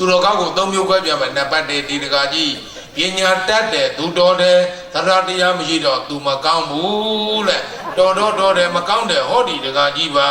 သူတော်ကောက်ကိုသုံးမျိုးခွဲပြမယ်နှစ်ပတ်တည်းဒီတကာကြီးပညာတတ်တယ်သူတော်တယ်သရတရားမရှိတော့သူမကောင်းဘူးလေတော်တော်တော်တယ်မကောင်းတယ်ဟောဒီတကာကြီးပါ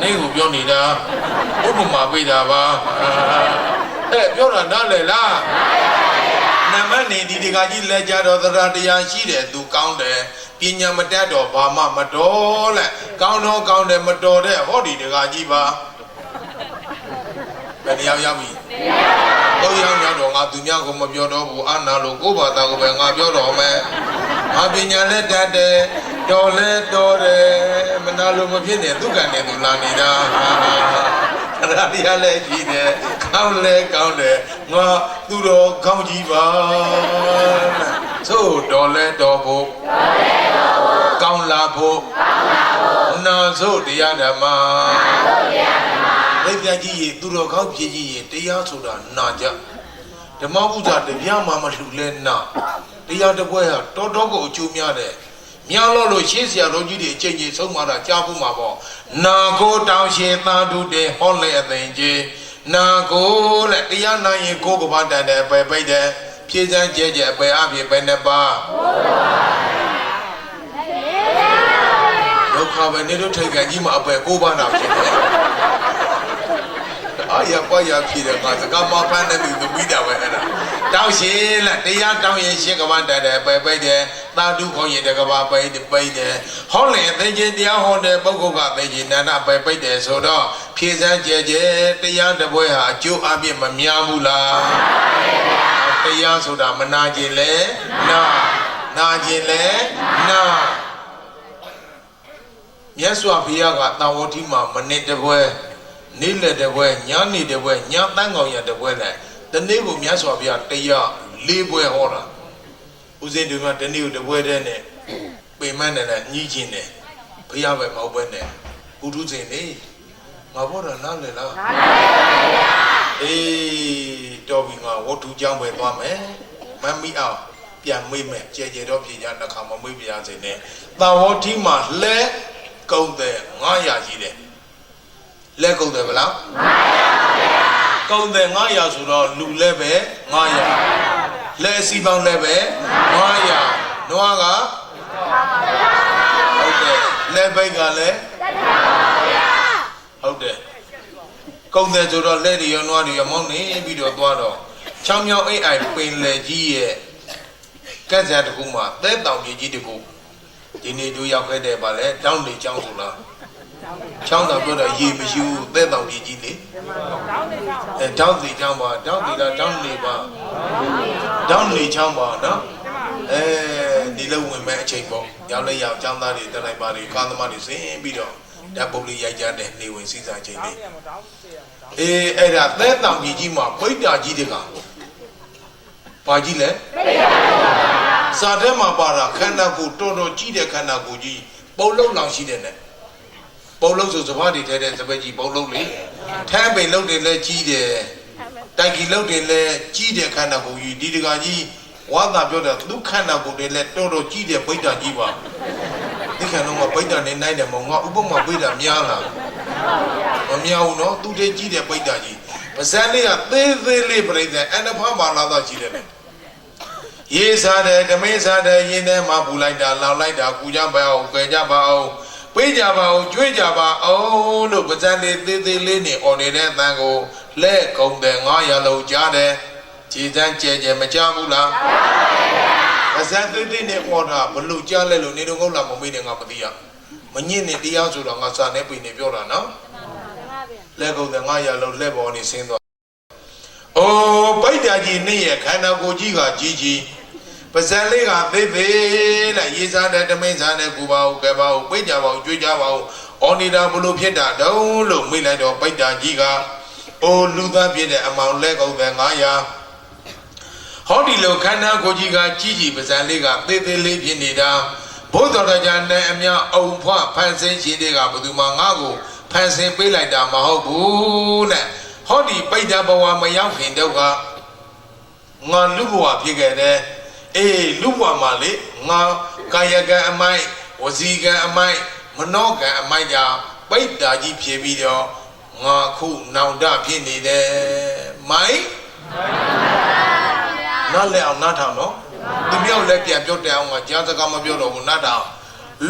နေကိုပြောနေတာဥပမာပေးတာပါအဲပြောတာနားလည်လားနမနေဒီတကာကြီးလက်ကြတော့သရတရားရှိတယ်သူကောင်းတယ်ပညာမတတ်တော့ဘာမှမတော်လေကောင်းတော့ကောင်းတယ်မတော်တဲ့ဟောဒီတကာကြီးပါ ဘယ်နေရာရောက်ပြီတော့ရောက်ရောက်တော့ငါသူများကိုမပြောတော့ဘူးအာနာလို့ကိုယ့်ဘာသာကိုပဲငါပြောတော့မယ်ငါပညာလက်တတ်တယ်တော်လဲတော်တယ်မနာလို့မဖြစ်နဲ့သူကံနဲ့သူလာနေတာအရာတရားလည်းကြည့်တယ်ကောင်းလဲကောင်းတယ်ငါသူတော်ကောင်းကြီးပါသို့တော်လဲတော်ဖို့တော်လဲတော်ဖို့ကောင်းလာဖို့ကောင်းလာဖို့နာသို့တရားဓမ္မနာသို့တရားဓမ္မ လက်ပြကြီးရေသူတော်ကောင်းဖြစ်ကြီးရေတရားဆိုတာနာကြဓမ္မဥစ္စာတပြားမှမလှူလဲနာတရားတစ်ပွဲဟာတော်တော်ကိုအကျိုးများတယ်များလို့လို့ရှေးဆရာတော်ကြီးတွေအချိန်ကြီးဆုံးမတာကြားဖို့မှာပေါ့နာကိုတောင်းရှင်သာဓုတဲ့ဟောလဲအသိကြီးနာကိုလက်တရားနိုင်ရင်ကိုယ်ကဘာတန်တယ်ပဲပိတ်တယ်ဖြည့်စမ်းကြဲကြဲပဲအပြည့်ပဲနှစ်ပါးဒုက္ခပဲနေတို့ထိတ်ကန်ကြီးမှာအပဲကိုးပါးနာဖြစ်တယ်အာ ရပါရဖြစ်တယ်ငါစကားမဖမ်းတဲ့သူသမီးတာပဲအဲ့ဒါတောင်းရှင်လက်တရားတောင်းရင်ရှင်းကဘာတန်တယ်ပဲပိတ်တယ်သာဓုခေါ်ရင်တကဘာပိတ်တယ်ပိတ်တယ်ဟောလေသိချင်းတရားဟောတဲ့ပုဂ္ဂိုလ်ကသိချင်းနာနာပဲပိတ်တယ်ဆိုတော့ဖြည့်စမ်းကြဲကြဲတရားတစ်ပွဲဟာအကျိုးအပြည့်မများဘူးလားတရားဆိုတာမနာကျင်လဲနာနာကျင်လဲနာမြတ်စွာဘုရားကတာဝတိမှာမနစ်တပွဲ နေ့လက်တပွဲညနေတပွဲညတန်းကောင်ရတပွဲလဲတနေ့ကိုမြတ်စွာဘုရားတရားလေးပွဲဟောတာဦးဇင်းတို့ကတနေ့ကိုတပွဲတည်းနဲ့ပေမန်းနဲ့လည်းညီးချင်းတယ်ဘုရားပဲမဟုတ်ပဲနဲ့ဘုထုဇင်နေငါဘောတော့နားလည်လားအေးတော်ပြီငါဝတ္ထုကြောင်းပဲသွားမယ်မမ်းမိအောင်ပြန်မေးမယ်ကြဲကြဲတော့ပြည်ကြတစ်ခါမမေးပြရစေနဲ့တာဝတိမှာလဲကုံတယ်900ရှိတယ် လဲကုံတယ်ဗလား900ကုံတယ်900ဆိုတော့လူလဲပဲ900လဲစီပေါင်းလဲပဲ900နွားကဟုတ်တယ်လဲဘိတ်ကလည်းဟုတ်တယ်ကုံတယ်ဆိုတော့လက်တွေရောနွားတွေရောမောင်းနေပြီးတော့သွားတော့ချောင်းမြောင်းအိတ်အိုင်ပင်လေကြီးရဲ့ကက်ဇာတကူမှာသဲတောင်ကြီးကြီးတကူဒီနေ့တို့ရောက်ခဲ့တယ်ပါလေတောင်းနေချောင်းဆိုလား ချောင်းတော်ပြောတော့ရေမရှိဘူးသဲတောင်ကြီးကြီးလေအဲတောင်းစီချောင်းပါတောင်းစီလားတောင်းနေပါတောင်းနေချောင်းပါနော်အဲဒီလိုဝင်မဲ့အချိန်ပေါ့ရောက်လဲရောက်ចောင်းသားတွေတနိုင်ပါတွေကားသမားတွေဆင်းပြီးတော့ဓာတ်ပုတ်လေးရိုက်ကြတဲ့နေဝင်စီးစားချိန်လေးအေးအဲ့ဒါသဲတောင်ကြီးကြီးမှာပိဋ္ဌာကြီးတွေကဘာကြီးလဲစာထဲမှာပါတာခန္ဓာကိုယ်တော်တော်ကြီးတဲ့ခန္ဓာကိုယ်ကြီးပုံလုံးလောင်ရှိတဲ့နဲ့ ပုံလုံးဆိုစဘာတွေထဲတဲ့စပက်ကြီးပုံလုံးလေထမ်းပိန်လုံးတွေလည်းကြီးတယ်တိုင်ကြီးလုံးတွေလည်းကြီးတဲ့ခန္ဓာကိုယ်ကြီးဒီတကာကြီးဝါသာပြောတဲ့သူခန္ဓာကိုယ်တွေလည်းတော်တော်ကြီးတဲ့ပိဋ္ဌာကြီးပါဒီခန္ဓာကပိဋ္ဌာနဲ့နိုင်တယ်မဟုတ်ငါဥပမာပိဋ္ဌာများလားမမြောက်ဘူးနော်သူတည်းကြီးတဲ့ပိဋကကြီးပါဇန်လေးကသေးသေးလေးပြိဿအနဖာမာလာတော့ကြီးတယ်လေရေးစားတယ်ဓမေးစားတယ်ရင်းထဲမှာပူလိုက်တာလောင်လိုက်တာကူကြပါအောင်ကြွယ်ကြပါအောင် ပေးကြပါအောင်ကြွေးကြပါအောင်လို့ပါဇန်လေးသေးသေးလေးနဲ့អော်နေတဲ့အတန်ကိုလက်ကုံတယ်900လုံးကြားတယ်ကြည်စမ်းကြဲကြဲမကြားဘူးလားပါဇန်သေးသေးနဲ့អော်တာဘလို့ကြားလဲလို့နေတော့ငုတ်လာမမေးနဲ့ငါမသိရမညင့်နေတရားဆိုတော့ငါစာနဲ့ပြင်နေပြောတာနော်လက်ကုံတဲ့900လုံးလက်ပေါ်နေဆင်းသွား။အိုးပိတ်တာကြီးနေ့ရဲ့ခန္ဓာကိုယ်ကြီးကကြီးကြီး ပါဇက်လေးကသေးသေးနဲ့ရေးစားတဲ့တမင်းစားတဲ့ကူပါဦးကဲပါဦးပိတ်ကြပါဦးကြွေးကြပါဦးအော်နေတာဘလို့ဖြစ်တာတုံးလို့မိလိုက်တော့ပိတ်တာကြီးကအိုးလူသားပြည့်တဲ့အမောင်လက်ကုံတဲ့900ဟောဒီလိုခန္ဓာကိုယ်ကြီးကကြီးကြီးပါဇက်လေးကသေးသေးလေးဖြစ်နေတာဘုဒ္ဓတော်ကြာနဲ့အမြအုံဖွဖန်ဆင်းရှင်တွေကဘယ်သူမှငါ့ကိုဖန်ဆင်းပေးလိုက်တာမဟုတ်ဘူးတဲ့ဟောဒီပိဋကဘဝမရောက်ခင်တော့ကငါလူဘဝဖြစ်ခဲ့တယ် အေးလူဘဝမှာလေငါကာယကံအမိုက်ဝစီကံအမိုက်မနောကံအမိုက်ကြောင့်ပိဋ္ဌာကြီးဖြစ်ပြီးတော့ငါခုနောင်တဖြစ်နေတယ်မနားလဲအောင်နားထောင်နော်သူမြောက်လည်းပြန်ပြောတယ်အောင်ကကြားစကားမပြောတော့ဘူးနားထောင်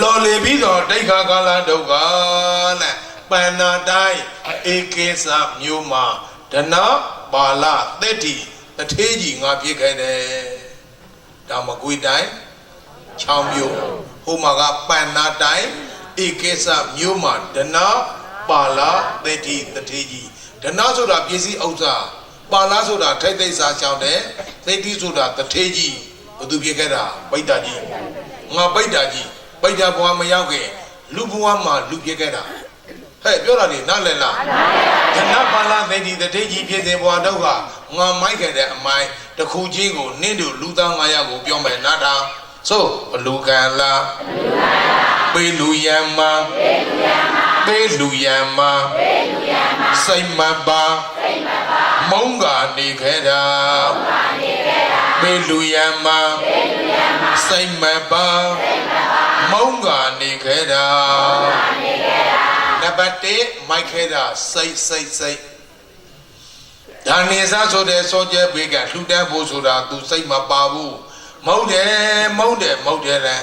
လော်လေပြီးတော့ဒိဋ္ဌာကာလဒုက္ခနဲ့ပန္နာတိုင်းဧကေသမျိုးမှာဒနာပါလသက်တိတထေးကြီးငါပြစ်ခဲ့တယ် ဒါမကွေတိုင်း6မျိုးဟိုမှာကပန္နာတိုင်းဧကေသမျိုးမှာဒနာပါလသက်တိတထေးကြီးဒနာဆိုတာပစ္စည်းဥစ္စာပါလာဆိုတာထိုက်သိမ်းစားချောင်းတယ်သိတိဆိုတာတထေးကြီးဘသူပြစ်ခဲ့တာပိတ္တာကြီးငါပိတ္တာကြီးပိတ္တာဘဝမရောက်ခင်လူဘဝမှာလူပြစ်ခဲ့တာ ဟဲ့ပြောတာလေနားလည်လားဒနာပါလာသိတိတထေးကြီးဖြစ်စဉ်ဘဝတော့ကငါမိုက်ခဲ့တဲ့အမိုင်းတစ်ခုချင်းကိုနင့်တို့လူသား900ကိုပြောမယ်နားထောင်ဆိုဘလူကံလားပေးလူယံမပေးလူယံမစိတ်မပါမုံကနေခဲ့တာပေးလူယံမစိတ်မပါမုံကနေခဲ့တာနံပါ တ်1မိုက်ခဲ့တာစိတ်စိတ်စိတ်ဒါနေစားဆိုတဲ့စောကျဲဘေးကလှူဒန်းဖို့ဆိုတာသူစိတ်မပါဘူးမဟုတ်တယ်မဟုတ်တယ်မဟုတ်တယ်လေ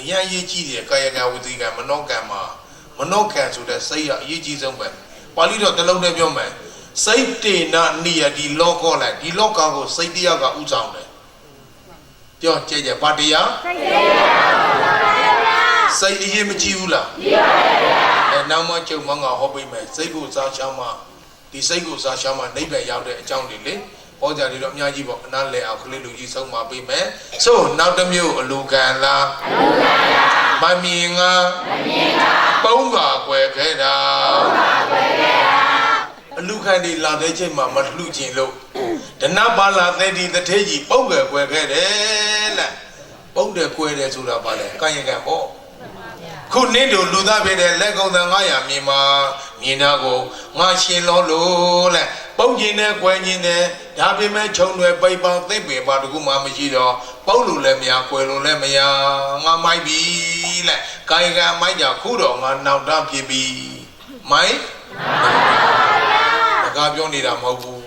အရင်ရေးကြည့်တယ်ကာယကဝစီကမနောကံမှာမနောကံဆိုတဲ့စိတ်ကအရေးကြီးဆုံးပဲပါဠိတော်တစ်လုံးနဲ့ပြောမယ်စိတ်တေနနိယဒီလောကောလိုက်ဒီလောကကိုစိတ်တရားကဥဆောင်တယ်ပြောကြဲကြဲဘာတရားစိတ်အရေးမကြည့်ဘူးလားကြည့်ပါရဲ့ဗျာအဲ နောက်မှကျုံမငါဟောပေးမယ်စိတ်ကိုစားချောင်းမှဒီစိတ်ကိုစားချောင်းမှနိဗ္ဗာန်ရောက်တဲ့အကြောင်းတွေလေဟောကြတယ်တော့အများကြီးပေါ့အနားလဲအောင်ကလေးလူကြီးဆုံးမပေးမယ်ဆိုနောက်တစ်မျိုးအလူကံလားအလူကံပါမမြင်ငါမမြင်ငါပုံးပါကွယ်ခဲ့တာပုံးပါကွယ်ခဲ့တာအလူခံဒီလာတဲ့ချိန်မှာမလှူခြင်းလို့ဒနပါလာတဲ့ဒီတထေးကြီးပုံးကွယ်ကွယ်ခဲ့တယ်လက်ပုံးတယ်ကွယ်တယ်ဆိုတာပါလေကံရကံပေါ့ ခုနင်းတို့လူသားဖြစ်တဲ့လက်ကုံတန်900မြင်မှာမြင်တာကိုငါရှင်လို့လို့လက်ပုံကျင်နဲ့ကွယ်ကျင်နဲ့ဒါပေမဲ့ခြုံတွေပိတ်ပေါင်းသိပ်ပင်ပါတကူမှမရှိတော့ပုံလို့လည်းမရကွယ်လို့လည်းမရငါမိုက်ပြီလက်ကာယကံမိုက်ကြခုတော့ငါနောက်တဖြစ်ပြီမိုက်တကားပြောနေတာမဟုတ်ဘူး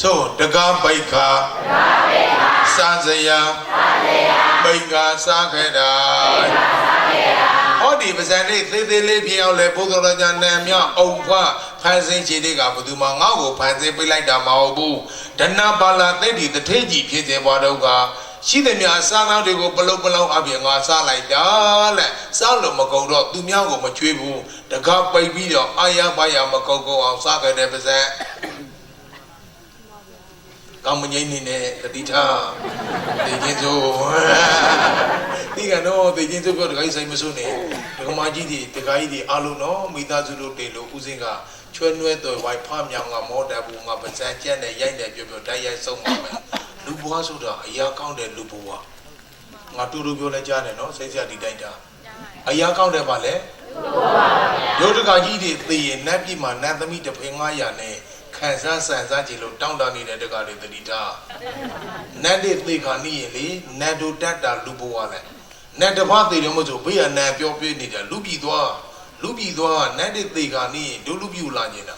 ဆိုတကားပိတ်ခါတကားပိတ်ခါစားစရာစားစရာပိတ်ခါစားခဲ့တာပိတ်ခါစားခဲ့တာဟော ဒီပဇံလေးသေးသေးလေးဖြစ်အောင်လေဘုရားတော်ကြာနံမြအုံဖွားဖန်ဆင်းခြေတွေကဘယ်သူမှငါ့ကိုဖန်ဆင်းပေးလိုက်တာမဟုတ်ဘူးဒနာပါလာတဲ့ဒီတထေးကြီးဖြစ်စဉ်ဘွားတော့ကရှိသည်များအစားသားတွေကိုပလုတ်ပလောင်းအပြင်ငါစားလိုက်တာလက်စားလို့မကုန်တော့သူများကိုမချွေးဘူးတကားပိတ်ပြီးတော့အာရပါရမကုန်ကုန်အောင်စားခဲ့တဲ့ပါဇက်ကောင်းမငိမ့်နေနဲ့တတိထားဒီချင်းစိုးဒီကတော့ဒီချင်းစိုးပြောတခါကြီးစိတ်မစိုးနေ ဒကမာကြီးဒီတခါကြီးဒီအလုံးနော်မိသားစုတို့တေလို့ဦးစင်းကချွဲနွဲတော်ဝိုင်ဖမြောင်ကမောတယ်ဘူးငါပါဇက်ကျက်နဲ့ရိုက်တယ်ပြောပြောတိုက်ရိုက်ဆုံးပါမယ်လူဘွားဆိုတာအရာကောင်းတဲ့လူဘွားငါတူတူပြောလဲကြားတယ်နော်စိတ်ဆက်ဒီတိုက်တာအရာကောင်းတယ်ပါလေလူဘွားပါဗျာတို့တခါကြီးတွေသေရင်နတ်ပြည်မှာနတ်သမီးတစ်ဖင်900နဲ့ခံစားဆန်စားကြည့်လို့တောင်းတနေတဲ့တက္ကတွေတတိထားနတ်တွေသေခါနေရင်လေနတ်တို့တတ်တာလူဘဝလဲ နတ်တစ်ပါးသေတယ်မဟုတ်ဆိုဘေးကနတ်ပြောပြနေတာလူပြည်သွားလူပြည်သွားနတ်တွေသေခါနေရင်ဒုလူပြည်လာနေတာ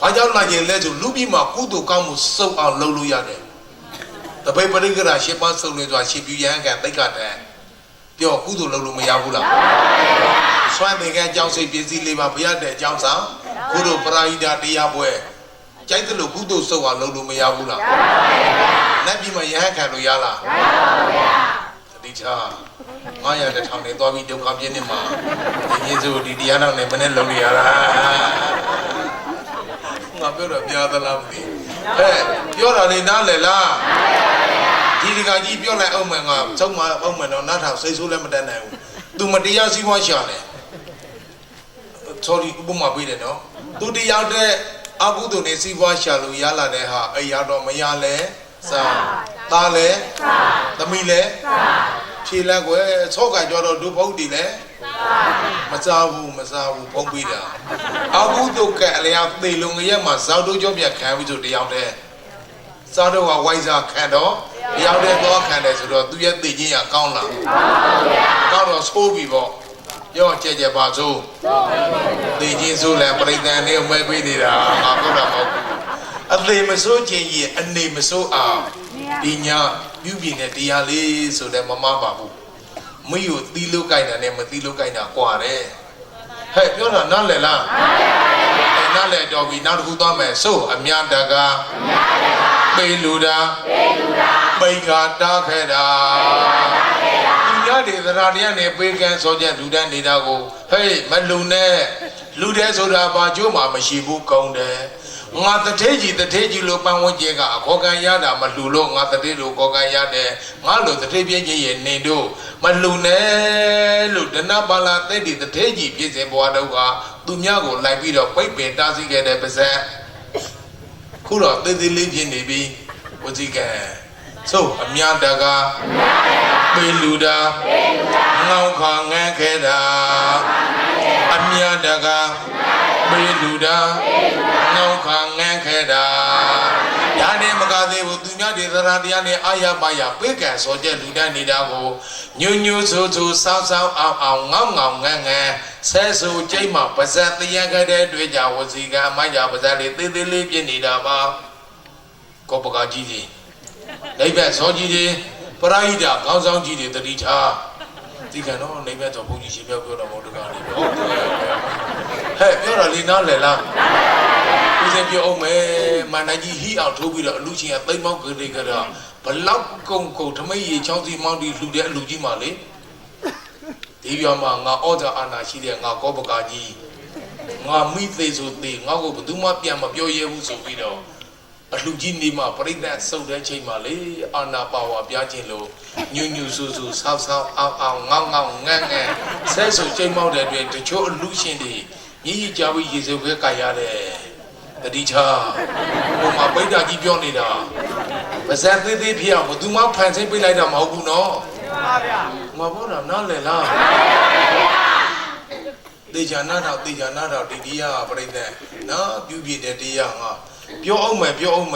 ဘာကြောင့်လာရင်လဲဆိုလူပြည်မှာကုသိုလ်ကောင်းမှုစုပ်အောင်လုပ်လို့ရတယ်တပိတ်ပရိကရာရှင်းပါစုံနေစွာရှင်းပြရန်ကတိတ်ကတဲ့ပြောကုသိုလ်လုပ်လို့မရဘူးလားဆွမ်းသင်္ကန်းကြောင်းစိတ်ပစ္စည်းလေးပါဘုရားတဲ့အကြောင်းဆောင်ခုတို့ပရာဟိတာတရားပွဲကြိုက်တယ်လို့ကုသိုလ်စုပ်အောင်လုပ်လို့မရဘူးလားရပါပါဘုရားလက်ပြီးမှယဟန်ခံလို့ရလားရပါပါဘု ရားတတိချာ900တထောင်နေသွားပြီးဒုက္ခပြင်းနေမှာဒီယေစုဒီတရားတော်နဲ့မနဲ့လုံးရတာငါပြောတော့ပြားသလားမသိဟဲ့ပြောတာလေနားလေလားဒီဒီကကြီးပြောလိုက်အောင်မယ်ငါသုံးမအောင်မယ်တော့နားထောင်စိတ်ဆိုးလည်းမတတ်နိုင်ဘူးသူမတရားစည်းဝါးရှာတယ် sorry ဥပမာပေးတယ်နော်သူတယောက်တဲ့အကုသိုလ်နေစီးပွားရှာလို့ရလာတဲ့ဟာအဲ့ရတော့မရလဲစားသားလဲစားသမီးလဲစား ဖြေလက်ကွယ်ဆော့ကကြောတော့ဒုဘုတ်တီလဲမစားဘူးမစားဘူးဖုံးပြီးတာအကုသိုလ်ကအလျာသေလုံငရက်မှာဇောက်တို့ကြောပြခံပြီးဆိုတယောက်တည်းစားတော့ကဝိုင်းစားခံတော့တယောက်တည်းတော့ခံတယ်ဆိုတော့သူရဲ့သိချင်းရကောင်းလားကောင်းတော့ဆိုးပြီပေါ့ရောကြဲကြဲပါစိုးသိချင်းစိုးလဲပြိတ္တန်လေးမဲပေးနေတာငါပြောတာမဟုတ်ဘူးအသေးမစိုးခြင်းရဲ့အနေမစိုးအောင် ဒီညာပြုပြင်တဲ့တရားလေးဆိုတဲ့မမပါဘူးမိကိုသီးလို့ကြိုက်တာနဲ့မသီးလို့ကြိုက်တာကွာတယ်ဟဲ့ပြောတာနားလည်လားနားလည်ပါရဲ့နားလည်တော့ပြီနောက်တစ်ခုသွားမယ်ဆိုအမြတကအမြတကပေလူတာပေလူတာပိန်ခါတားခဲ့တာပိန်ခါတားခဲ့တာဒီညတွေသရတရားနဲ့ပေးကန်းစောချက်လူတန်းနေတာကိုဟေးမလူနဲ့လူတဲ့ဆိုတာဘာကျိုးမှမရှိဘူးကောင်းတယ် ငါတထေးကြီးတထေးကြီးလို့ပန်းဝန်းကျင်ကအခေါ်ကန်ရတာမလူလို့ငါတထေးလို့ခေါ်ကန်ရတယ်ငါလို့တထေးပြည့်ကြီးရဲ့နေတို့မလူနဲ့လို့ဒနပါလာတဲ့ဒီတထေးကြီးပြည့်စင်ဘွားတော့ကသူများကိုလိုက်ပြီးတော့ပိတ်ပင်တားဆီးခဲ့တဲ့ပါဇက်ခုတော့သေးသေးလေးဖြစ်နေပြီဝစီကံဆိုအမြတကအမြတကပေလူတာပေလူတာငေါခါငန်းခဲတာအမြတကပေလူတာ ငေါခါငန်းခဲတာဒါနဲ့မကသေးဘူးသူများတွေသရတရားနဲ့အာရပါရပိကံစောတဲ့လူတန်းနေတာကိုညွညွဆိုးဆိုးဆောင်းဆောင်းအောင်အောင်ငေါငေါငန်းငန်းဆဲဆူကျိတ်မှပါဇက်တရားခဲ့တဲ့တွေ့ကြဝစီကအမိုက်ကြပါဇက်လေးသေးသေးလေးပြနေတာပါကောပကကြီးကြီးနိဗ္ဗာန်ဇောကြီးတွေပရိဟိတခေါင်းဆောင်ကြီးတွေတတိထားဒီကံတော့နိဗ္ဗာန်တော်ဘုန်းကြီးရှင်ပြောပြောတော်မူတကားလေးပေါ့ဟဲ့ပြောတာလေးနားလည်လား ဦးစင်ပြောအောင်မယ်မန္တကြီးဟိအောင်ထိုးပြီးတော့အလူချင်းကသိမ့်မောက်ကြတဲ့ကြတော့ဘလောက်ကုံကုံထမိတ်ရေချောင်းစီမောင်းတီလှူတဲ့အလူကြီးမှလေဒီပြောမှာငါဩဇာအာဏာရှိတဲ့ငါကောပကာကြီးငါမိသေးဆိုသေးငါ့ကိုဘယ်သူမှပြန်မပြောရဲဘူးဆိုပြီးတော့အလှကြီးနေမှာပြိဿဆုပ်တဲ့ချိန်မှာလေအာနာပါဝါပြခြင်းလို့ညူညူဆူဆူဆောက်ဆောက်အောင်အောင်ငေါငေါငန်းငန်းဆဲဆူချိန်မောက်တဲ့အတွက်တချို့အလူရှင်တွေညီကြီးကြပြီးရေစုပ်ခဲကြရတဲ့ တတိချာဟိုမှာပိဋကကြီးပြောနေတာပါဇက်သေးသေးဖြစ်အောင်ဘယ်သူမှဖန်ဆင်းပေးလိုက်တာမဟုတ်ဘူးနော်မှန်ပါဗျာငါဘောတာနားလည်လားမှန်ပါဗျာတေချာနာတော့တေချာနာတော့ဒီတရားပြိဿနော်ပြုပြတဲ့တရားငါပြောအောင်မယ်ပြောအောင်မယ်